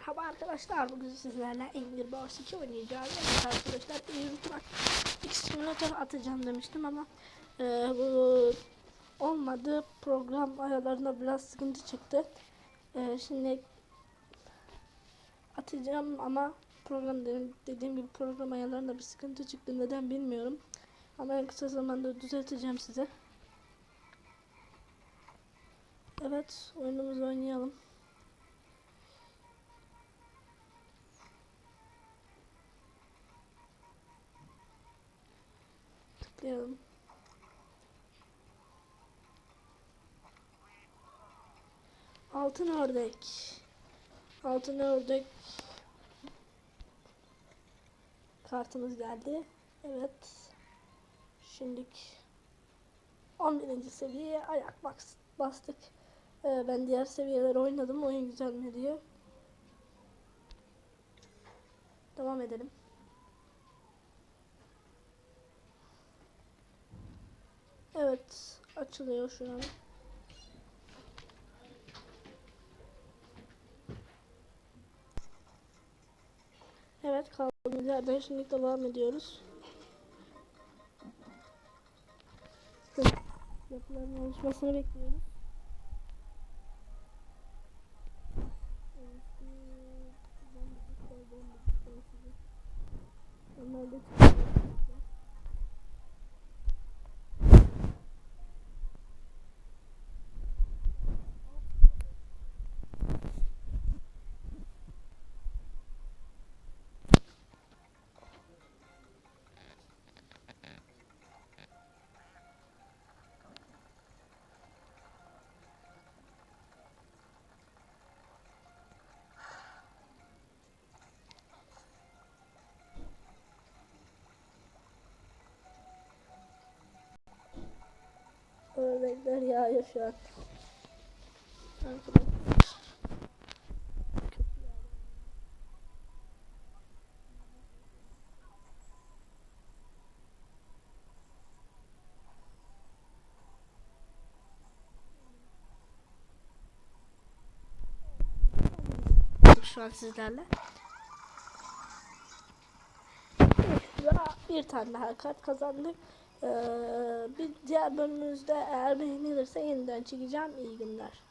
Merhaba arkadaşlar. Bugün sizlerle Angry Birds 2 oynayacağız. Evet arkadaşlar Eurotrack X Simulator atacağım demiştim ama e, bu olmadı. Program ayarlarında biraz sıkıntı çıktı. E, şimdi atacağım ama program dediğim, dediğim gibi program ayarlarında bir sıkıntı çıktı. Neden bilmiyorum. Ama en kısa zamanda düzelteceğim size. Evet oyunumuzu oynayalım. Tıklayalım. Altın ördek. Altın ördek. Kartımız geldi. Evet. Şimdilik 11. seviyeye ayak bas- bastık. Ee, ben diğer seviyeleri oynadım. Oyun güzel mi diye. Devam edelim. Evet, açılıyor şu an. Evet, kaldığımız yerden şimdi devam ediyoruz. Yapıların oluşmasını bekliyoruz. Onlar çıkıyor. Ördekler yağıyor şu an. Arkadaşlar. Şu an sizlerle. Bir tane daha kart kazandık. Ee, diğer bölümümüzde eğer beğenilirse yeniden çekeceğim. İyi günler.